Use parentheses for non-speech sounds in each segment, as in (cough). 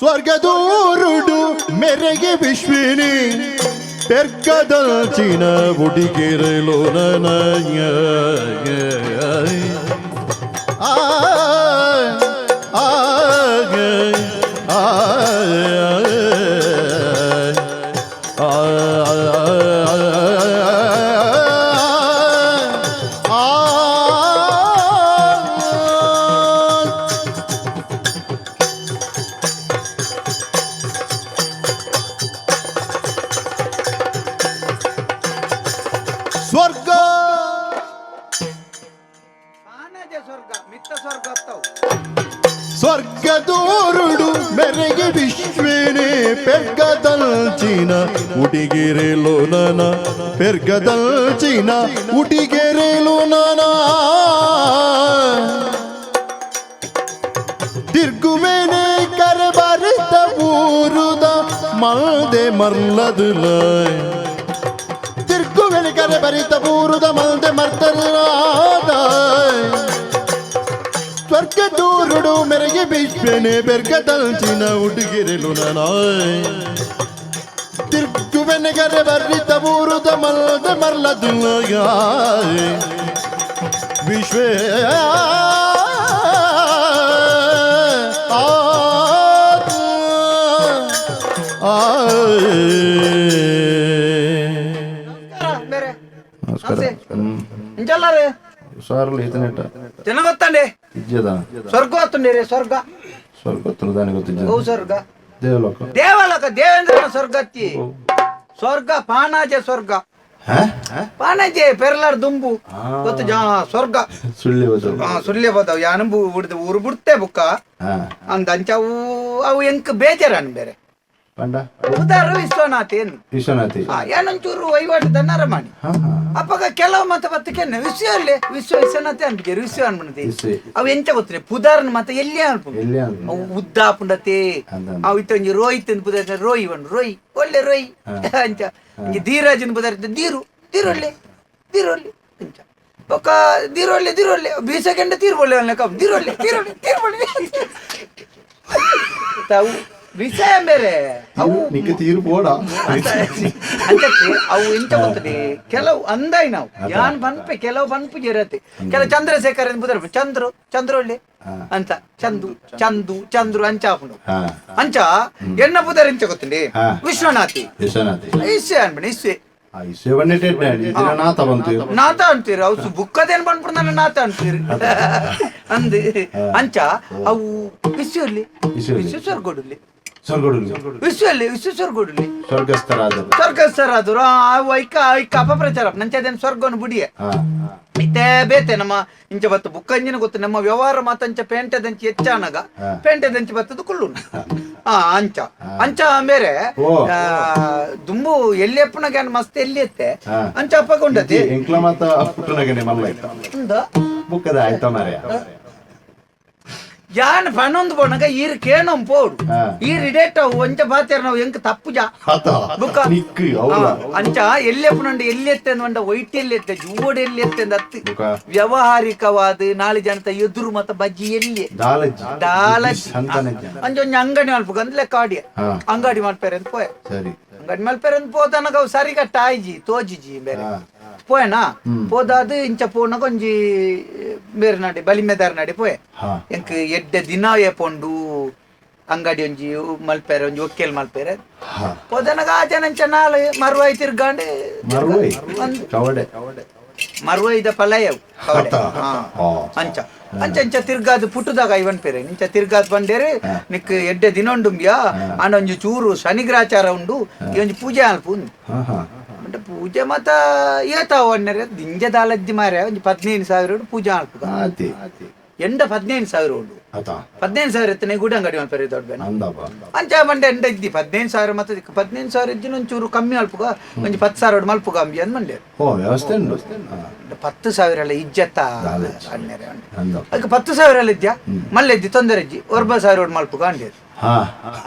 ಸ್ವರ್ಗದೂರುಡು ಮೆರೆಗೆ ವಿಶ್ವಿನಿ ಪೆರ್ಗದಲ್ಚಿನ ಹುಡುಗಿರಲು ನನಯ ಆ ಪೆರ್ಗದಲ್ಚಿನ ಹುಡುಗಿರೆಲು ನನ ಪೆರ್ಗದಲ್ಚಿನ ಹುಡುಗಿರೆಲು ನನ ತಿರ್ಗುವೇನೆ ಕರೆ ಬರಿತ ಊರುದ ಮಲ್ದೆ ಮರ್ಲದುಲ ತಿರ್ಗುವೆನೆ ಕರೆ ಬರಿತ ಊರುದ ಮಲ್ದೆ ಮರ್ತರಾದ ಸ್ವರ್ಗ ದೂರುಡು ಮೆರೆಗೆ ಬಿಶ್ವೆನೆ ಬೆರ್ಗದಲ್ಚಿನ ಹುಡುಗಿರೆಲು ನಾಯ್ ತಿರ್ಗುವೆನೆ వెనగరే వర్రి తమూరు ಮಲ್ದ ಮಲ್ಲದುಗ ವಿಶ್ವೇ ఇంకెళ్ళారే దేవలోక దేవేంద్ర స్వర్గత్తి ಸ್ವರ್ಗ ಹತ್ತಿ ಸ್ವರ್ಗ ಪಾನಾಜೆ ಸ್ವರ್ಗ ಪಾನಾಜೆ ಪೆರ್ಲಾರ್ ದುಂಬು ಗೊತ್ತು ಜಾ ಸ್ವರ್ಗ ಸುಳ್ಳಿ ಹೋದ ಆ, ಸುಳ್ಯ ಬದವ್ ಯಾನು ಬಿಡ್ದು ಊರು ಬಿಡ್ತೆ ಬುಕ್ಕ ಅಂದ ಅಂಚ ಅವು ಅವು ಎಂಕ್ ಬೇಜಾರನ್ ಬೇರೆ ಪಂಡ ಉದಾರು ವಿಶ್ವನಾಥ್ ಏನು? ಆ, ಏನೊಂಚೂರು ವಹಿವಾಟು ದನ್ನಾರ ಮಾಡಿ. ಅಪ್ಪಗ ಕೆಲವು ಮತ ಬತ್ತಕ್ಕೆ ವಿಶ್ವ ಅಲ್ಲಿ ವಿಶ್ವ ವಿಶ್ವನಾಥೆ ಅನ್ಬಿಗೆ ವಿಶ್ವ ಅನ್ಬಿಡತಿ ವಿಶ್ವ. ಅವು ಎಂತ ಗೊತ್ತೇ ಪುದಾರನ ಮತ ಎಲ್ಲಿ ಅನ್ಬಿಡು ಎಲ್ಲಿ ಅವು ಉದ್ದ ಪುಂಡತೆ. ಅಂದ. ಅವು ಇತ್ತೊಂಜಿ ರೋಹಿತ್ ಪುದಾರ ರೋಯ್ ಒಂದು ರೋಯ್ ಒಳ್ಳೆ ರೋಯ್. (laughs) ಅಂಚ ಈ ಧೀರಾಜನ್ ಪುದಾರ್ಥ ದೀರು ದೀರೊಳ್ಳೆ ದೀರೊಳ್ಳೆ ಅಂಚ ಬೊಕ್ಕ ದೀರೊಳ್ಳೆ ದೀರೊಳ್ಳೆ ಬೀಸಕೆಂಡ ತೀರ್ಬೊಳ್ಳೆ ಅನ್ಲಕ್ಕ ದೀರೊಳ್ಳೆ ದೀರೊಳ್ಳೆ ತಾವು (laughs) విషయం ಬೇರೆ ಅವು నీకు తీరు పోడా అంటే ಅವು ಇಂತ ಬರ್ತದೆ ಕೆಲವು ಅಂದಾಯ್ ನಾವು. ಯಾನ್ ಬನ್ಪೆ ಕೆಲವು ಬನ್ಪು ಇರತ್ತೆ. ಕೆಲ ಚಂದ್ರಶೇಖರ್ ಅಂತ ಬುದ್ರ ಚಂದ್ರು ಚಂದ್ರೊಳ್ಳಿ ಅಂತ. ಚಂದು ಚಂದು ಚಂದ್ರು ಅಂಚ ಆಪುಂಡು ಅಂಚ ಎಣ್ಣ ಬುದರ್ ಅಂತ ಗೊತ್ತಂಡಿ ವಿಶ್ವನಾಥಿ. ಇಸ್ಸೆ ಅನ್ಬಿಡಿ ಇಸ್ಸೆ ನಾತ ಅಂತೀರಿ. ಅವು ಬುಕ್ಕದೇನ್ ಬಂದ್ಬಿಡ್ ನನ್ನ ನಾತ ಅಂತೀರಿ? ಅಂದ. ಅಂಚ ಅವು ವಿಶ್ವ ಇರ್ಲಿ ವಿಶ್ವ ಸ್ವರ್ಗೋಡ್ಲಿ ವಿಶ್ವಲ್ಲಿ ವಿಶ್ವ ಸ್ವರ್ಗೂಡಲಿ ಆ ಐಕ ಐಕ ಅಪಪ್ರಚಾರ. ನಂಚದೇನು ಸ್ವರ್ಗವನ್ನು ಬುಡಿಯೆ ಇತ್ತೆ ಬೇತೆ ನಮ್ಮ ಇಂಚ ಬತ್ತು ಬುಕ್ಕ ಗೊತ್ತು. ನಮ್ಮ ವ್ಯವಹಾರ ಮಾತಂಚ ಪೇಂಟೆ ದಂಚಿ ಹೆಚ್ಚಾನಗ. ಪೇಂಟೆ ದಂಚಿ ಬತ್ತದು ಕುಳ್ಳು ಆ ಅಂಚ. ಅಂಚ ಮೇರೆ ದುಂಬು ಎಲ್ಲಿ ಅಪ್ಪನಗೆ ಅನ್ ಮಸ್ತ್ ಎಲ್ಲಿ ಎತ್ತೆ? ಅಂಚ ಅಪ್ಪಗೊಂಡತಿ ಬುಕ್ಕದ ಆಯ್ತಾ? ಮಾರ್ರೆ? ಯಾನ್ ಬಣ್ಣೊಂದು ಬೋಣಗ ಈರ್ ಕೇಣಂ ಪೋಡು. ಈರ್ ಇಡೇಟ ಒಂಚ ಬಾತೇರ್ ನಾವು ಎಂಕ್ ತಪ್ಪುಜ. ಬುಕ್ಕ. ಅಂಚ ಎಲ್ಲೆಪ್ಪನಂಡ ಎಲ್ಲೆತ್ತೆಂದ ಒಯ್ಟ್ ಎಲ್ಲೆತ್ತೆ ಜೋಡ್ ಎಲ್ಲೆತ್ತೆಂದ ಅತ್ತಿ. ವ್ಯವಹಾರಿಕವಾದ ನಾಳೆ ಜನತ ಎದುರು ಮತ ಬಜ್ಜಿ ಎಲ್ಲಿ. ದಾಲಜ್ ಅಂಜೊಂಜ ಅಂಗಡಿ ಮಲ್ಪುಗ ಅಂದ್ಲೆ ಕಾಡಿ ಅಂಗಡಿ ಮಲ್ಪೇರೆ ಅಂತ ಪೋಯ ಅಂಗಡಿ ಮಲ್ಪೇರೆ ಅಂತ ಪೋತನಗ ಸರಿಗ ಟಾಯ್ಜಿ ತೋಜಿಜಿ ಬೇರೆ. ಹಾ. ಪೋಯನಾ ಪೋದಾದು ಇಂಚ ಪೋನಗ ಒಂಜಿ ಬೇರೆ ನಡಿ ಬಲಿಮೆದಾರ ನಡಿ ಪೋಯ್ ಹಾ ಎಂಕ್ ಎಡ್ಡೆ ದಿನ ಏಪೊಂಡು ಅಂಗಡಿ ಒಂಜಿ ಮಲ್ಪೇರೆ ಒಂಜಿ ಒಕ್ಕೇಲ್ ಮಲ್ಪೇರೆ ಹಾ ಪೋದನಗ ಆ ಜನಂಚ ನಾಳೆ ಮರುವಾಯ್ ತಿರ್ಗಾಂಡೆ మరువై కవడే ಮರುವಾಯ್ದ ಪಲಯವು ಕವಡೆ. ಹತ್ತ. ಹಾ. ಆ. ಅಂಚ ಅಂಚ ಅಂಚ ತಿರ್ಗಾದ್ ಪುಟ್ಟದಾಗ ಇವನ್ ಪೇರೆ ಇಂಚ ತಿರ್ಗಾದ್ ಬಂಡೇರೆ ನಿಕ್ ಎಡ್ಡೆ ದಿನ ಉಂಡುಂಬ್ಯಾ ಅಂಡ ಒಂಜಿ ಚೂರು ಶನಿಗ್ರಾಚಾರ ಉಂಡು ಈ ಒಂಜಿ ಪೂಜೆ ಅಲ್ಪ ಉಂದು ಉಂಡ ಪೂಜೆ ಮತ ಏತಾವ ಅಣ್ಣರೆ ದಿಂಜದಾಲಜ್ಜಿ ಮಾರೆ ಒಂಜಿ ಪದ್ನೈದು ಸಾವಿರ ಪೂಜೆ ಆಳ್ಪುಗ ಎಂಡ ಪದ್ನೈದು ಸಾವಿರ ಉಂಡು ಪದ್ನೈದು ಸಾವಿರ ಎತ್ತನೆ ಗುಡಿ ಅಂಗಡಿ ಒಂದು ದೊಡ್ಡ ಅಂಚ ಮಂಡೆ ಎಂಡ ಇದ್ದಿ ಪದ್ನೈದು ಸಾವಿರ ಮತ್ತೆ ಪದ್ನೈದು ಸಾವಿರ ಇದ್ದಿನ ಒಂಚೂರು ಕಮ್ಮಿ ಅಲ್ಪುಗ ಒಂಜಿ ಪತ್ತು ಸಾವಿರ ಮಲ್ಪು ಮಲ್ಪುಗ ಅಂಬಿ ಅಂದ್ ಮಂಡೆ ಪತ್ತು ಸಾವಿರ ಎಲ್ಲ ಇಜ್ಜತ್ತ ಅಣ್ಣರೆ ಅದಕ್ಕೆ ಪತ್ತು ಸಾವಿರ ಎಲ್ಲ ಇದ್ಯಾ ಮಲ್ಲೆದ್ದಿ ತೊಂದರೆ ಇಜ್ಜಿ ಒರ್ಬ ಸಾವಿರ ಉಂಡು ಮಲ್ಪುಗ ಅಂಡೇರು ಹಾ.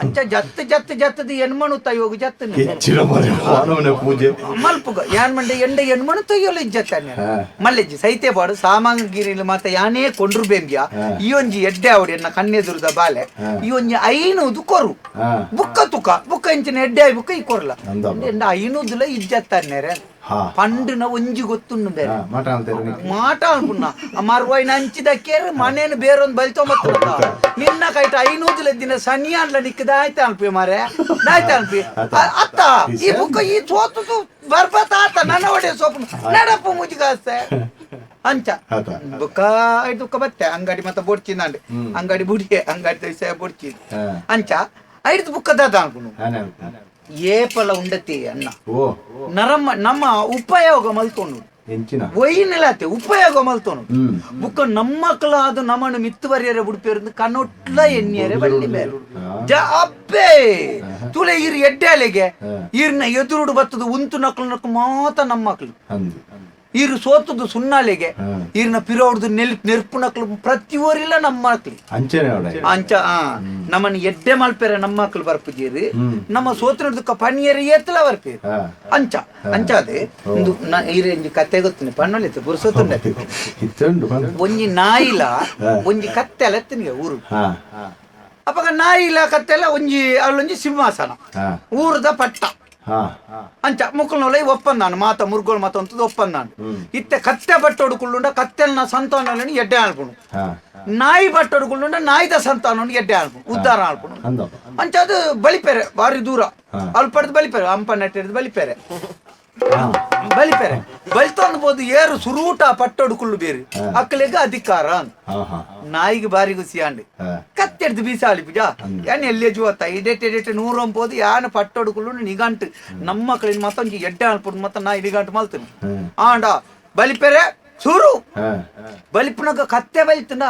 ಅಂಚ ಜತ್ ಜತ್ ಜತ್ತದ ಹೆಣ್ಮಣು ತಯೋಗ ಜತ್ತನ ಹೆಚ್ಚಿನ ಮರೆ ಮಾನವನ ಪೂಜೆ. ಮಲ್ಪುಗ ಯಾನ್ ಮಂಡೆ ಎಂಡ ಹೆಣ್ಮಣು ತಯ್ಯೋಲು ಇಜ್ಜತ್ತಾನೆ. ಮಲ್ಲೆಜ್ಜಿ ಸೈತೆ ಬಾಡು ಸಾಮಾಂಗಿರಿಲಿ ಮಾತ ಯಾನೇ ಕೊಂಡ್ರು ಬೇಂಗ್ಯ ಈ ಒಂಜಿ ಎಡ್ಡೆ ಅವಡಿ ಎನ್ನ ಕಣ್ಣೆದುರುದ ಬಾಲೆ ಈ ಒಂಜಿ ಐನೂದು ಕೊರು. ಬುಕ್ಕ ತುಕ ಬುಕ್ಕ ಇಂಚಿನ ಎಡ್ಡೆ ಆಯ್ ಬುಕ್ಕ ಈ ಕೊರ್ಲ. ಎಂಡ ಐನೂದುಲ ಇಜ್ಜತ್ತಾನೆ ಹಾ. ఒంజి ಒಂಜಿ ಗೊತ್ತುಂಡು ಬೇರೆ. ಹಾ, ಮಠ ಅಂತಾರೆ ಮಾಟ ಅನ್ಪುಣ್ಣ ಮರ್ವಾಯ್ನ ಹಂಚಿದಕ್ಕೇರು ಮನೇನು ಬೇರೊಂದು ಬಲ್ತೊಂಬತ್ತ ನಿನ್ನ ಕೈಟ ಐನೂದುಲ ದಿನ ಸನಿ ಅನ್ಲ ನಿಕ್ಕದ. ಆಯ್ತ ಅನ್ಪಿ ಮಾರೆ ಆಯ್ತ ಅನ್ಪಿ ಅತ್ತ. ಈ ಬುಕ್ಕ ಈ ಸೋತುದು ಬರ್ಬತ್ತ ಆತ ನನ್ನ ಒಡೆ ಸೋಪು. ನಡಪ್ಪು ಮುಜಿಗಾಸ್ತೆ ಅಂಚ ಬುಕ್ಕ ಐದು ಬುಕ್ಕ ಬತ್ತೆ. ಅಂಗಡಿ ಮತ್ತೆ ಬೊಡ್ಚಿಂದಂಡೆ ಅಂಗಡಿ ಬುಡಿಗೆ ಅಂಗಡಿ ದೈಸ ಬೊಡ್ಚಿ. ಅಂಚ ಐದು ಬುಕ್ಕ ದಾದ ಅನ್ಪುನು ಹಾನೆ ಏಪಲ ಉಂಡತಿ ಅನ್ನ. ನರಮ್ಮ ನಮ್ಮ ಉಪಯೋಗ ಮಲ್ತೊಂಡು ಎಂಚಿನ? ಉಪಯೋಗ ಮಲ್ತೊಂಡು ಬುಕ್ಕ ನಮ್ಮಕ್ಕಳಾದ ನಮ್ಮನ್ನು ಮಿತ್ತುವರಿಯರೆ ಉಡುಪಿಯರಿಂದ ಕನ್ನೊಟ್ಲ ಎಣ್ಣೆಯರೆ ಬಳ್ಳಿ ಬೇರೆ. ಜ ಅಪ್ಪೆ! ತುಲೆ ಇರ್ ಎಡ್ಡೆಲೆಗೆ ಇರ್ನ ಎದುರುಡು ಬತ್ತದು ಉಂತು ನಕ್ಳು ನಕ್ಕ ಮಾತ ನಮ್ಮಕ್ಳು. ಇರು ಸೋತದು ಸುನ್ನಾಲೆಗೆ ಹ್ಮ್. ಇರ್ನ ಪಿರೋಡ್ದು ನೆಲ್ ನೆರ್ಪು ನಕ್ಲು ಪ್ರತಿ ಊರಿಲ್ಲ ನಮ್ಮ ಮಕ್ಳು ಅಂಚನೆ ಅವಡ ಅಂಚ ಆ ನಮ್ಮನ್ನ ಎಡ್ಡೆ ಮಲ್ಪೆರೆ ನಮ್ಮ ಮಕ್ಳು ಬರ್ಪುಜೀರಿ ಹ್ಮ್. ನಮ್ಮ ಸೋತನಡ್ದುಕ ಪನಿಯರೆ ಏತಲ ಬರ್ಪೇರು ಹಾ ಅಂಚ ಅಂಚಾದೆ ಒಂದು ನ- ಇರೆಂಜಿ ಕತೆ ಗೊತ್ತಿನ ಪನ್ನೊಲಿತ್ತು ಬುರ್ಸೋತುಂಡೆ ಇತ್ತುಂಡು ಬಂದು ಒಂಜಿ ನಾಯಿಲ ಒಂಜಿ ಕತ್ತೆಲ ಎತ್ತಿನಿಗೆ ಊರು ಹಾ ಅಪ್ಪಗ ನಾಯಿಲ ಕತ್ತೆಲ ಒಂಜಿ ಅಲ್ಲೊಂಜಿ ಸಿಂಹಾಸನ ಹಾ ಊರದ ಪಟ್ಟ ಹಾ ಅಂಚ ಮುಕ್ಕಲ್ನೊಲ ಒಪ್ಪಂದಾನು ಮಾತ ಮುರುಗೋಳು ಮಾತ ಅಂತದ್ದು ಒಪ್ಪಂದಾನು. ಇತ್ತೆ ಕತ್ತೆ ಬಟ್ಟೋಡು ಕುಳ್ಳುಂಡ ಕತ್ತೆಲ್ನ ಸಂತಾನలని ಎಡ್ಡೆ ಆಳ್ಪುಣು ಹಾ. ನಾಯಿ ಬಟ್ಟೋಡು ಕುಳ್ಳುಂಡ ನಾಯಿದ ಸಂತಾನವನ್ನು ಎಡ್ಡೆ ಆಳ್ಪುಣು ಉದ್ಧಾರ ಆಳ್ಪುಣು ಅಂದ ಅಂಚ ಅದು ಬಲಿಪೆರೆ ಬಾರಿ ದೂರ. ಹಾ. ಬಲಿಪೇರೆ ಅಂಪ ನೆಟ್ಟಿರೋದು ಬಲಿಪೆರೆ. ಬಲಿಪೆರೆ. ಬಲಿತೊಂದು ಬೋದು ಏರು ಸುರೂಟ ಪಟ್ಟೋಡು ಕುಳ್ಳು ಬೇರೆ ಅಕ್ಕಲಿಗೆ ಅಧಿಕಾರ. ನಾಯಿಗೆ ಬಾರಿ ಗುಸಿಯಾಂಡಿ ಕತ್ತೆಡ್ದು ಬೀಸಾಳಿ ಬಿಜ ಯಾನ್ ಎಲ್ಲೇ ಜುವತ್ತ ಇಡೆಟ್ ಎಡೆಟ್ ನೂರ ಒಂಪೋದು ಯಾನ ಪಟ್ಟೊಡುಕುಲು ನಿಗಂಟು ನಮ್ಮ ಮಕ್ಕಳಿನ ಮತ್ತೊಂದು ಎಡ್ಡೆ ಅನ್ಪುಡು ಮತ್ತ ನಾ ನಿಗಂಟು ಮಲ್ತೀನಿ. ಆಂಡ ಬಲಿಪೆರೆ ಸುರು ಹಾ ಬಲಿಪುನಗ ಕತ್ತೆ ಬಲಿತನ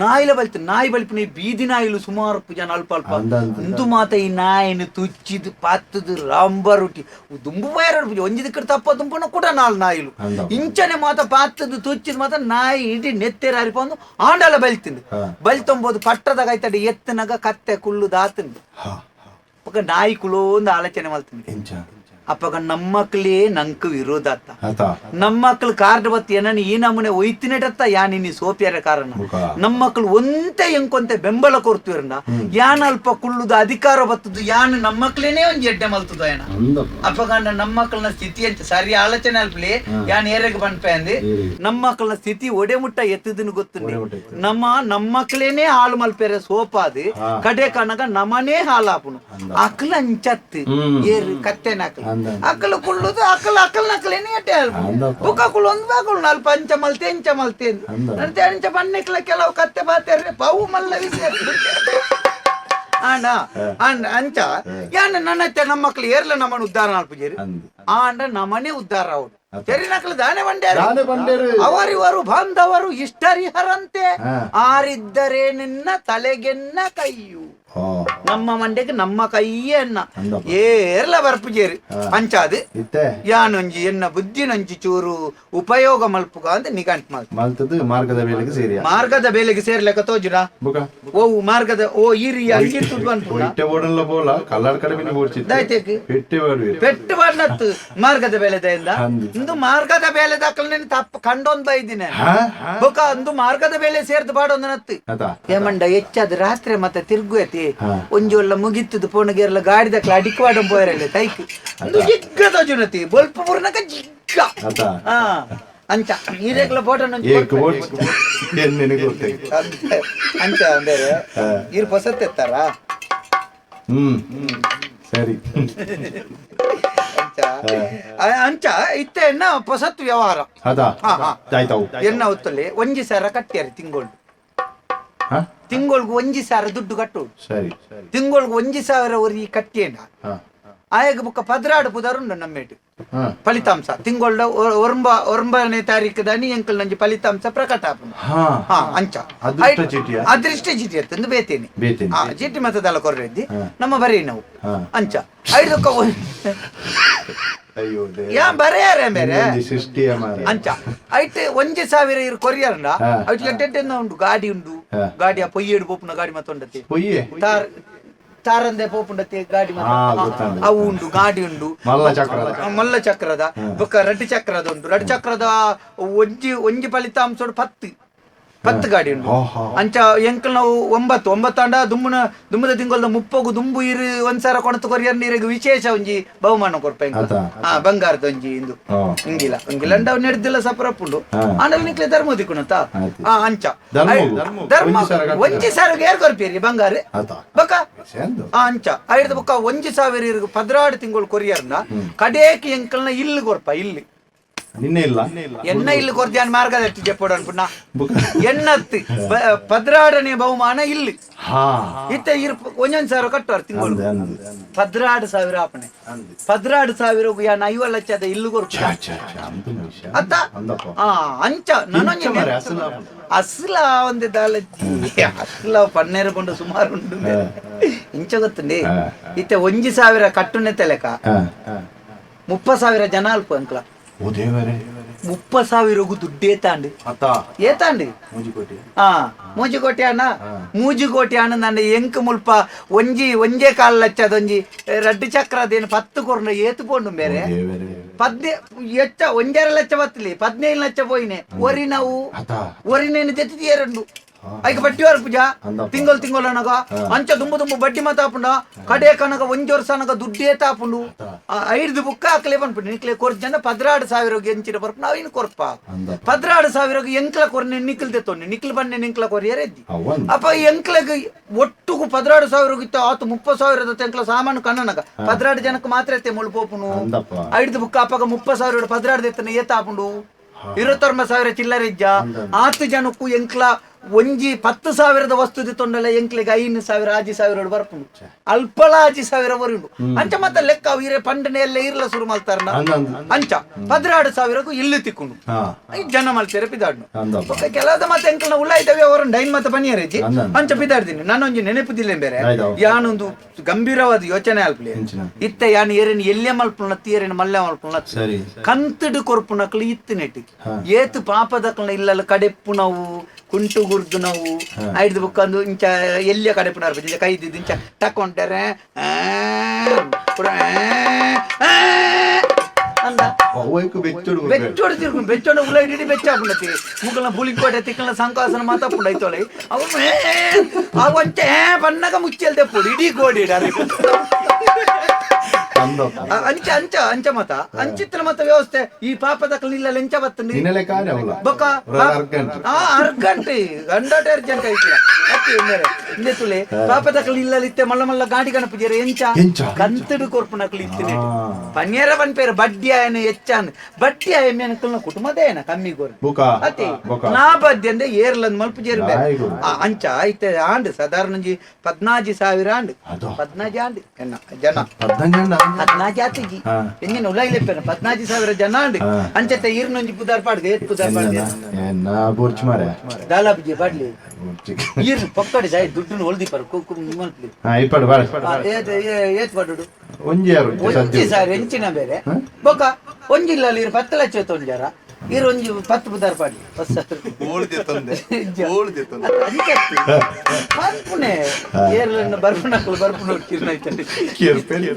ನಾಯಿಲ ಬಲಿತ ನಾಯಿ ಬಲಿಪಿನ ಈ ಬೀದಿ ನಾಯಿಲು ಸುಮಾರು ಜನ ಅಲ್ಪ ಅಲ್ಪ ಅಂದ ಅಂದ. ಇಂದು ಮಾತ ಈ ನಾಯಿನ ತುಚ್ಚಿದು ಪತ್ತದು ರಂಬರುಟಿ ದುಂಬು ಬಯರು ಪೂಜ ಒಂಜಿದ ಕಡೆ ತಪ್ಪ ದುಂಬುನ ಕೂಡ ನಾಲ್ ನಾಯಿಲು ಅಂದ. ಇಂಚನೆ ಮಾತ ಪಾತ್ತದು ತುಚ್ಚಿದ ಮಾತ ನಾಯಿ ಇಡೀ ನೆತ್ತೆರ ಹರಿಪೊಂದು ಆಂಡಲ ಬಲಿತಿಂದು ಹಾ. ಬಲಿತೊಂಬೋದು ಅಪ್ಪಗ ನಮ್ಮ ಮಕ್ಳೇ ನಂಕು ವಿರೋಧ ಅತ್ತ ನಮ್ಮ ಮಕ್ಳು ಕಾರ್ಡ್ ಬತ್ತಿ ಏನನ್ನ ಈ ನಮೂನೆ ಒಯ್ತಿನಟತ್ತ ಯಾ ನಿನ್ನ ಸೋಪ್ಯಾರ ಕಾರಣ. ನಮ್ಮ ಮಕ್ಳು ಒಂತೆ ಎಂಕೊಂತೆ ಬೆಂಬಲ ಕೊರ್ತಿವ್ರನ್ನ ಯಾನ್ ಅಲ್ಪ ಕುಳ್ಳುದ ಅಧಿಕಾರ ಬತ್ತದು ಯಾನ್ ನಮ್ಮ ಮಕ್ಳೇನೆ ಒಂದ್ ಎಡ್ಡೆ ಮಲ್ತದ ಏನ. ಅಪ್ಪಗ ನಮ್ಮ ಸ್ಥಿತಿ ಅಂತ ಸರಿ ಆಲೋಚನೆ ಅಲ್ಪಲಿ ಯಾನ್ ಏರೆಗೆ ಬಂದ್ಪೆ ಅಂದಿ. ನಮ್ಮ ಸ್ಥಿತಿ ಒಡೆ ಮುಟ್ಟ ಎತ್ತದನ್ನು ಗೊತ್ತು. ನಮ್ಮ ನಮ್ಮ ಮಕ್ಕಳೇನೆ ಹಾಲು ಮಲ್ಪೇರೆ ಸೋಪಾದಿ. ಕಡೆ ಕಣಗ ನಮನೇ ಹಾಲಾಪುನು. ಅಕ್ಲ ಅಂಚತ್ತು ಏರ್ ಏರು ಕತ್ತೆ ನಾಕಲು. ಅಂದ. ಅಕ್ಕಲು ಕುಳ್ಳುದು ಅಕಲ್ ಅಕ್ಕಲ್ ನಕಲೇನೆ ಎಟ್ಟೆ. ಬುಕ್ಕ ಕುಳ್ಳು ಒಂದು ಬಾಕುಳು ನಾಲ್ ಪಂಚ ಮಲ್ತೆ ಎಂಚ ಮಲ್ತೆ. ನಂತೆ ಅಂಚ ಬನ್ನಿಕ್ಲ ಕೆಲವು ಕತ್ತೆ ಬಾತೇರ್ರೆ ಪವು ಮಲ್ಲ ವಿಷಯ ಆಂಡ ಆಂಡ ಅಂಚ. ಯಾನ ನನ್ನತ್ತೆ ನಮ್ಮ ಮಕ್ಳು ಏರ್ಲ ನಮ್ಮನ್ನು ಉದ್ಧಾರ ನಾಲ್ಪುಜೇರಿ ಆಂಡ ನಮ್ಮನೆ ಉದ್ಧಾರ ಅವ್ರು ತೆರಿ ನಕಲು ದಾನೆ ಬಂಡೇರು ಅವರಿವರು ಬಾಂಧವರು ಇಷ್ಟರಿಹರಂತೆ. ಆರಿದ್ದರೆ ನಿನ್ನ ತಲೆಗೆನ್ನ ಕೈಯು. ಹಾ. ನಮ್ಮ ಮಂಡೆಗೆ ನಮ್ಮ ಕೈಯೇ ஏர்ல வரப்பு ಏರ್ಲ ಬರ್ಪುಜೇರಿ ಅಂಚಾದು ಯಾನೊಂಜಿ ಎನ್ನ ಬುದ್ಧಿನೊಂಜಿ ಚೂರು ಉಪಯೋಗ ಮಲ್ಪುಗ ಅಂತ ನಿಗಂಟ್ ಮಲ್ತದು ಮಾರ್ಗದ ಬೇಲೆಗೆ ಸೇರಿ ಮಾರ್ಗದ ಬೇಲೆಗೆ ಸೇರ್ಲೆಕ್ಕ ತೋಜುಡ ಓ ಮಾರ್ಗದ ಓ ಪೆಟ್ಟೆ ಪೆಟ್ಟು ಬಣ್ಣತ್ತು ಮಾರ್ಗದ ಬೇಲೆದೆಯಿಂದ. ಅಂದು. ಇಂದು ಮಾರ್ಗದ ಬೇಲೆ ದಾಖಲೆ ತಪ್ಪ ಕಂಡೊಂದ್ ಬೈದಿನ ಬೊಕ ಅಂದು ಮಾರ್ಗದ ಬೇಲೆ ಸೇರ್ದು ಬಾಡೊಂದು ನತ್ತು. ಏಮಂಡ ಹೆಚ್ಚಾದ ರಾತ್ರಿ ಮತ್ತೆ ತಿರ್ಗುಯತಿ. ಹಾ. ಒಂಜಿ ಒಲ್ಲ ಮುಗಿತ್ತದು ಪೋಣಗೆರ್ಲ ಗಾಡಿ ದಕ್ಲ ಅಡಿಕ್ವಾಡ ಪೋಯರಲ್ಲ ತೈಕ್. ಒಂದು ಜಿಗ್ಗದ ಜುನತಿ ಬೊಲ್ಪ ಪೂರ್ಣಕ ಜಿಗ್ಗ. ಹಾ ಅಂಚ. ನೀರೆಗ್ಲ ಫೋಟೋ ಅಂಚ ಅಂದ್ರೆ ಹಾ. ಇರ್ ಹೊಸತ್ತೆತ್ತಾರ ಹ್ಮ್. ಸರಿ. ಅಂಚ. ಇತ್ತೆ ಎನ್ನ ಹೊಸತ್ ವ್ಯವಹಾರ. ಎನ್ನ ಹೊತ್ತಲ್ಲಿ ಒಂಜಿ ಸಾವಿರ ಕಟ್ಟಿಯಾರಿ ತಿಂಗಳು ಹಾ? ತಿಂಗಳಿಗೆ ಒಂಜಿ ಸಾವಿರ ದುಡ್ಡು ಕಟ್ಟೋಡು ಸರಿ ಸರಿ. ತಿಂಗಳಿಗೆ ಒಂಜಿ ಸಾವಿರ ಒರಿ ಕಟ್ಟಿಯೇನ? ಹಾ. ಆಯಾಗ ಬುಕ್ಕ ಪದ್ರಾಡು ಪುದಾರುಂಡು ನಮ್ಮೇಟು. ಹಾ. ಫಲಿತಾಂಶ. ತಿಂಗಳ ಒರಂಬ ಒರಂಬನೇ ತಾರೀಕು ದಾನಿ ಎಂಕಲ್ ನಂಜಿ ಫಲಿತಾಂಶ ಪ್ರಕಟ ಆಪುಂಡು. ಹಾ. ಹಾ ಅಂಚ. ಅದೃಷ್ಟ ಚೀಟಿಯಾ? ಅದೃಷ್ಟ ಚೀಟಿ ಅತ್ತಂದು ಬೇತೇನೆ. ಬೇತೇನೆ. ಆ ಚೀಟಿ ಮತದಲ್ಲ ಕೊರ್ರೆದ್ದಿ ಹಾ. ನಮ್ಮ ಬರೀ ನಾವು. ಹಾ. ಅಂಚ. ಐದು ಅಯ್ಯೋ ಯಾ ಬರೆಯಾರೆ ಬೇರೆ. ಸೃಷ್ಟಿಯ ಮಾರ ಅಂಚ. ಐಟ್ ಒಂಜಿ ಸಾವಿರ ಇರು ಕೊರಿಯರ್ನ ಹಾ. ಐಟ್ ಎಡ್ಡೆಡ್ಡೆನ್ನ ಉಂಡು ಗಾಡಿ ಉಂಡು ಹಾ. ಗಾಡಿಯ ಪೊಯ್ಯೇಡು ಪೋಪುನ ಗಾಡಿ ಮತ್ತೊಂಡತಿ ಪೊಯ್ಯೆ? ತಾರ್ ತಾರಂದೆ ಪೋಪುಂಡತಿ ಗಾಡಿ ಅವು ಉಂಡು ಗಾಡಿ ಉಂಡು. ಮಲ್ಲ ಚಕ್ರದ. ಆ, ಮಲ್ಲ ಚಕ್ರದ. ಬೊಕ್ಕ ರಡ್ಡಿ ಚಕ್ರದ ಉಂಟು ರಡ್ ಚಕ್ರದ ಒಂಜಿ ಒಂಜಿ ಫಲಿತಾಂಶ ಪತ್ತು. ಪತ್ತು ಗಾಡಿ ಉಂಟು. ಅಂಚ ಎಂಕಲ್ ನಾವು ಒಂಬತ್ತು ಒಂಬತ್ತು ಅಂಡ ದುಮ್ಮನ ದುಮ್ಮದ ತಿಂಗಳ ಮುಪ್ಪಗು ದುಂಬು ಇರು ಒಂದ್ಸಾರ ಕೊಣತು ಕೊರಿಯರ್ ನೀರಿಗೆ ವಿಶೇಷ ಒಂಜಿ ಬಹುಮಾನ ಕೊರ್ಪ? ಹಾ ಬಂಗಾರದ ಒಂಜಿ ಇಂದು. ಹಿಂಗಿಲ್ಲ ಹಿಂಗಿಲ್ಲ ಅಂಡ ಅವ್ ನಡೆದಿಲ್ಲ ಸಪರಪ್ಪುಂಡು ಹಾ. ಆಂಡಲ್ ನಿಕ್ಲೆ ಧರ್ಮ ದಿಕ್ಕುಣತ. ಆ ಅಂಚ. ಧರ್ಮ ಒಂಜಿ ಸಾರ ಸಾವಿರ ಏರ್ ಕೊರ್ಪಿರಿ ಬಂಗಾರ. ಬಕ ಆ ಅಂಚ. ಐದು ಬೊಕ್ಕ ಒಂಜಿ ಸಾವಿರ ಇರು ಪದ್ರಾಡು ತಿಂಗಳು ಕೊರಿಯರ್ನ ಕಡೇಕಿ ಎಂಕಲ್ನ ಇಲ್ಲಿ ಕೊರ್ಪ ಇಲ್ಲಿ. ನಿನ್ನೆ ಇಲ್ಲ. ಎನ್ನ ಇಲ್ಲಿ ಕೊರ್ದ್ಯಾನ್ ಮಾರ್ಗದರ್ಶಿ ಜಪ್ಪೋಡು ಅನ್ಪುಣ್ಣ ಬುಕ್ಕ ಎನ್ನತ್ತು. ಪದ್ರಾಡನೆ ಬಹುಮಾನ ಇಲ್ಲಿ. ಹಾ. ಇತ್ತ ಇರ್ ಒಂದೊಂದು ಸಾವಿರ ಕಟ್ಟುವಾರು ತಿಂಗಳು. ಪದ್ರಾಡು ಸಾವಿರ ಆಪಣೆ. ಪದ್ರಾಡು ಸಾವಿರ ಯಾನ್ ಐವ ಲಕ್ಷದ ಇಲ್ಲಿ ವಿಷಯ. ಅತ್ತ? ಆ ಅಂಚ. ನನೊಂಜಿ ಅಸಲ. ಒಂದು ದಾಲಜ್ಜಿ ಅಸಲ ಪನ್ನೇರು ಕೊಂಡು ಸುಮಾರು ಉಂಡು ಇಂಚ ಗೊತ್ತುಂಡಿ. ಇತ್ತೆ ಒಂಜಿ ಸಾವಿರ ಕಟ್ಟುನೆ ತೆಲೆಕ. ಮುಪ್ಪ ಸಾವಿರ ಜನ ಅಲ್ಪ ಅಂಕ್ಲ. ಓ ದೇವರೇ ಮುಪ್ಪ ಸಾವಿರಗು ದುಡ್ಡು ಏತಾಂಡಿ ಆತ ಏತಾಂಡಿ ಮೂಜಿಕೋಟಿ ಆ ಮೂಜಿಕೋಟೆ ಅಣ್ಣ ಹಾ. ಮೂಜಿಕೋಟೆ ಅಣ್ಣ ನಂಡ ಎಂಕ್ ಮುಲ್ಪ ಒಂಜಿ ಒಂಜೇ ಕಾಲ್ ಲಚ್ಚದೊಂಜಿ ರಡ್ಡು ಚಕ್ರದೇನು ಪತ್ತು ಕೊರ್ನ ಏತು ಪೋಂಡು ಬೇರೆ ದೇವರೇ ಪದ್ನೆ ಎಚ್ಚ ಒಂಜರ ಲಕ್ಷ ಬತ್ತಲಿ ಪದ್ನೈದು ಲಕ್ಷ ಪೋಯಿನೆ ಒರಿ ನಾವು ಆತ ಒರಿನೇನು ಜೊತೆ ಎರಡು ಐಕ ಬಟ್ಟಿವಾರ ಪೂಜಾ? ತಿಂಗಳು ತಿಂಗಳು ಅನಗ? ಅಂಚ ದುಂಬು ದುಂಬು ಬಡ್ಡಿ ಮಾತಾಪುಂಡ ಕಡೆ ಕನಗ ಒಂಜಿ ವರ್ಷ ಅನಗ ದುಡ್ಡೇ ತಾಪುಂಡು ಐದು ಬುಕ್ಕ ಅಕ್ಲೆ ಬಂದ್ಬಿಟ್ಟು ನಿಕ್ಲೆ ಕೊರ್ ಜನ ಪದ್ರಾಡು ಸಾವಿರ ಎಂಚಿನ ಬರ್ಪ. ನಾವು ಇನ್ನು ಕೊರ್ಪ ಪದ್ರಾಡು ಸಾವಿರ ಎಂಕ್ಲ ಕೊರ್ನೆ ನಿಕ್ಲ್ ತೆತ್ತೊಂಡೆ ನಿಕ್ಲ್ ಬನ್ನೆ ನಿಂಕ್ಲ ಕೊರಿಯರ್ ಎದ್ದಿ? ಅಪ್ಪ ಎಂಕ್ಲಗ್ ಒಟ್ಟುಗು ಪದ್ರಾಡು ಸಾವಿರ ಇತ್ತು. ಆತು ಮುಪ್ಪ ಸಾವಿರದ ಎಂಕ್ಲ ಸಾಮಾನು ಕಣ್ಣನಗ. ಪದ್ರಾಡು ಜನಕ್ಕೆ ಮಾತ್ರ ಎತ್ತೆ ಮುಳುಪೋಪುನು ಐದು ಬುಕ್ಕ ಅಪ್ಪಗ ಮುಪ್ಪ ಸಾವಿರ ಪದ್ರಾಡು ಎತ್ತನ ಏತಾಪುಂಡು ಇರುವತ್ತೊಂಬತ್ತು ಸಾವಿರ ಚಿಲ್ಲರಿಜ್ಜ ಆತು ಜನಕ್ಕೂ ಎಂಕ್ಲ ಒಂಜಿ ಪತ್ತು ಸಾವಿರದ ವಸ್ತು ತೊಂಡಲ್ಲ ಎಂಕ್ಲೆಗೆ ಐನು ಸಾವಿರ ಆಜಿ ಸಾವಿರ ಬರ್ಪುಂಡು. ಅಲ್ಪಳ ಆಜಿ ಸಾವಿರ ಬರುಂಡು ಅಂಚ ಮತ್ತೆ ಲೆಕ್ಕ ಇರೆ ಪಂಡನೆ ಎಲ್ಲ ಇರ್ಲ ಶುರು ಮಾಡ್ತಾರ ಅಂಚ. ಪದ್ರಾಡು ಸಾವಿರಕ್ಕೂ ಇಲ್ಲಿ ತಿಕ್ಕೊಂಡು. ಜನ ಮಲ್ತಿರ ಪಿದಾಡ್ನು. ಕೆಲದ ಮತ್ತೆ ಎಂಕ್ಲನ ಉಳ್ಳ ಇದ್ದಾವೆ ಅವರು ಡೈನ್ ಮತ್ತೆ ಬನ್ನಿಯರೇಜಿ ಅಂಚ ಅಂಚ ನಾನು ನಾನೊಂಜಿ ನೆನಪುದಿಲ್ಲ ಬೇರೆ? ಯಾನೊಂದು ಗಂಭೀರವಾದ ಯೋಚನೆ ಅಲ್ಪಲಿ ಇತ್ತ ಯಾನ್ ಏರಿನ ಎಲ್ಲೆ ಮಲ್ಪುಣ ತೀರಿನ ಮಲ್ಲೆ ಮಲ್ಪುಣ ಸರಿ. ಕಂತಡು ಕೊರ್ಪುನಕ್ಲು ಇತ್ತು ನೆಟ್ಟಿ. ಏತು ಪಾಪದಕ್ಲ ಇಲ್ಲಲ್ಲ ಕಡೆಪ್ಪು ನಾವು. ಕುಂಟು ಗುರ್ದು ನಾವು ಐದು ಬುಕ್ಕಂದು ಇಂಚ ಎಲ್ಲಿಯ ಕಡೆ ಪುನರ್ ಬಂದಿದೆ ಕೈ ಇದ್ದಿದ್ದು ಇಂಚ ತಕೊಂಡರೆ ಅಂದ. ಬೆಚ್ಚುಡು ಬೆಚ್ಚೋಡ ಇಡೀ ಬೆಚ್ಚ ಹಾಕೊಂಡತಿ ಬುಳಿಕೋಟೆ ಸಂಕಾಸನ ಮಾತಾಪುಂಡ ಐತೋಳೆ ಅವನು ಬಣ್ಣಗ ಮುಚ್ಚಲ್ದೆ ಪುಡಿ ಇಡೀ ಗೋಡಿ ಅಂಚ ಅಂಚ ಅಂಚ ಮತ. ಅಂಚಿತ್ರ ಮತ ವ್ಯವಸ್ಥೆ. ಈ ಪಾಪದ ಇಲ್ಲ ಲೆಂಚ ಬತ್ತಂಡಿ ಆ ಅರ್ಗಂಟಿ ಗಂಡಟ ಅರ್ಜೆಂಟ್ ಐತಿಲ್ಲ ಅತ್ತಿ ಮೇರೆ ಇಂದೆ ತುಲೆ. ಪಾಪದ ಇಲ್ಲ ಇತ್ತೆ ಮಲ್ಲ ಮಲ್ಲ ಗಾಡಿ ಗಣಪ ಜೇರ ಎಂಚ? ಕಂತಡು ಕೊರ್ಪುನಕ್ಲಿ ಇತ್ತಿನೆ. ಪನ್ಯರ ಬನ್ಪೇರ ಬಡ್ಡಿ ಆಯನ ಹೆಚ್ಚಾನ್ ಬಡ್ಡಿ ಆಯ ಮೇನಕಲ್ನ ಕುಟುಂಬದ ಏನ ಕಮ್ಮಿ ಗೋರ್. ಬುಕ ಅತಿ. ಬುಕ ನಾ ಬದ್ದಿ ಅಂದ್ರೆ ಏರ್ಲಂದ್ ಮಲ್ಪ ಜೇರ ಆ, ಅಂಚ ಐತೆ ಆಂಡ್. ಸಾಧಾರಣ ಪದ್ನಾಜಿ ಸಾವಿರ ಆಂಡ್. ಪದ್ನಾಜಿ ಆಂಡ್. ಜನ. ಹದ್ನಾಜಿ ಆತಿಜಿ ಹಾ. ಎಂಗಿನ ಉಲಾಯಿಲೆಪ್ಪೇನ ಪದ್ನಾಜಿ ಸಾವಿರ ಜನ ಹಾ. ಅಂಚತೆ ಇರ್ನೊಂಜಿ ಪುದಾರ್ ಪಾಡ್ಗೆ ಏತ್ ಪುದಾರ್ ಪಾಡ್ಗೆ. ಬುರ್ಚ್ ಮಾರೆ ದಾಲಾಬ್ಜಿ ಬುರ್ಚಿ ಈರ್ ಪಕ್ಕಡಿ ಜಾಯ್ ದುಡ್ಡನ್ನು ಹೊಲ್ದಿ ಪರ ಕುಕ್ಕು ಮಲ್ಪ್ಲಿ ಏತ್ ಏ- ಏತ್ ಪಡುಡು ಒಂಜಿ ಒಂಜಿ ಸಾರಿ ಎಂಚಿನ ಬೇರೆ. ಬೊಕ್ಕ ಒಂಜಿಲ್ಲ ಇರು ಪತ್ತು ಲಕ್ಷ ತೊಂಜಾರ ಇರು ಒಂಜಿ ಪತ್ತು ಪುದಾರ್ ಪಾಡಿ ಓಳ್ದೆ ತಂದೆ. (laughs) ಓಳ್ದೆ ತಂದೆ. ಪನ್ಪುನೆ ಏರ್ಲನ್ನ ಬರ್ಪುನಕ್ಕಲು ಬರ್ಪುನ ಕಿರ್ನೈತಂಡಿ ಕೇರ್ಪೇರಿ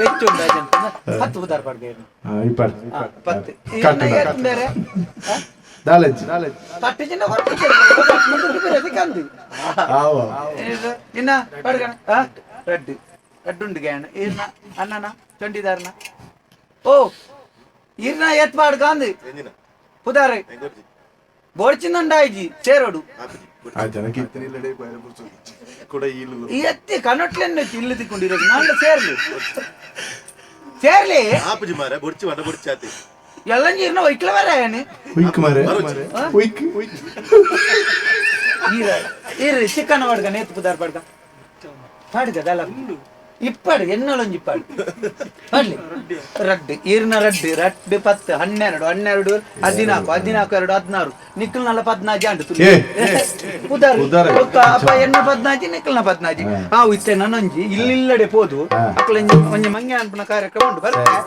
ಹೆಚ್ಚು ಉಂಟು ಅಜಂತನ ಹತ್ತು ಪುದಾರ್ ಪಾಡ್ಗೆ ಏನು ಹಾ, ಪತ್ತು. ಏತ್ ಬೇರೆ. ಜನ ಇನ್ನ ಪಡ್ಗಣ. ರಡ್ಡು. ರಡ್ಡುಂಡು ಗ್ಯಾಣ. ಏನ ಅಣ್ಣನ ಚಂಡಿದಾರನ. ಓ ಈರ್ನ ಎತ್ ಪಾಡ್ಗ ಅಂದು ಎಂಜಿನ ಪುದಾರೆ ಹೆಂಗೊರ್ಜಿ ಬೋಡ್ಚಿಂದಂಡಾಯ್ಜಿ ಸೇರೋಡು ಆ ಜನಕ್ಕೆ ಇಲ್ಲಡೆ ಬಾಯ ಬುರ್ಸು ಕೂಡ ಈಲು ಈ ಎತ್ತಿ ಕನಟ್ಲೆನ್ನ ಇಲ್ಲು ತಿಕ್ಕೊಂಡಿರೋದು ನಾನು ಸೇರ್ಲಿ ಸೇರ್ಲಿ ಆಪಜಿ ಮಾರ ಬೊಡ್ಚಿ ವನ ಬೊಡ್ಚಿ ಆತಿ ಎಲ್ಲಂಜಿ ಇರ್ನ ಒಯ್ಕ್ಲ ಬೇರೆ ಏನು ಉಯ್ಕ್ ಮಾರೆ ಉಯ್ಕ್ ಇಪ್ಪಡು ಎನ್ನೊಳೊಂಜಿ ಇಪ್ಪಡು. ಪಡ್ಲಿ ರಡ್ಡು ಈರ್ನ ರಡ್ಡು ರಡ್ಡು ಪತ್ತು ಹನ್ನೆರಡು ಹನ್ನೆರಡು ಹದಿನಾಲ್ಕು ಹದಿನಾಲ್ಕು ಎರಡು ಹದಿನಾರು. ನಿಕ್ಕಲ್ನಲ್ಲ ಪದ್ನಾಜಿ ಅಂಡು ಉದಾರ. ಅಪ್ಪ ಎನ್ನ ಪದ್ನಾಜಿ ನಿಕ್ಕಲ್ನ ಪದ್ನಾಜಿ. ಹಾವು ಇತ್ತೆ ನನ್ನೊಂಜಿ. ಇಲ್ಲಿಲ್ಲಡೆ ಪೋದು. ಮಕ್ಕಳ ಒಂಜಿ ಮಂಗೆ ಅನ್ಪನ ಕಾರ್ಯಕ್ರಮ ಉಂಟು. ಬರ್ತೇನೆ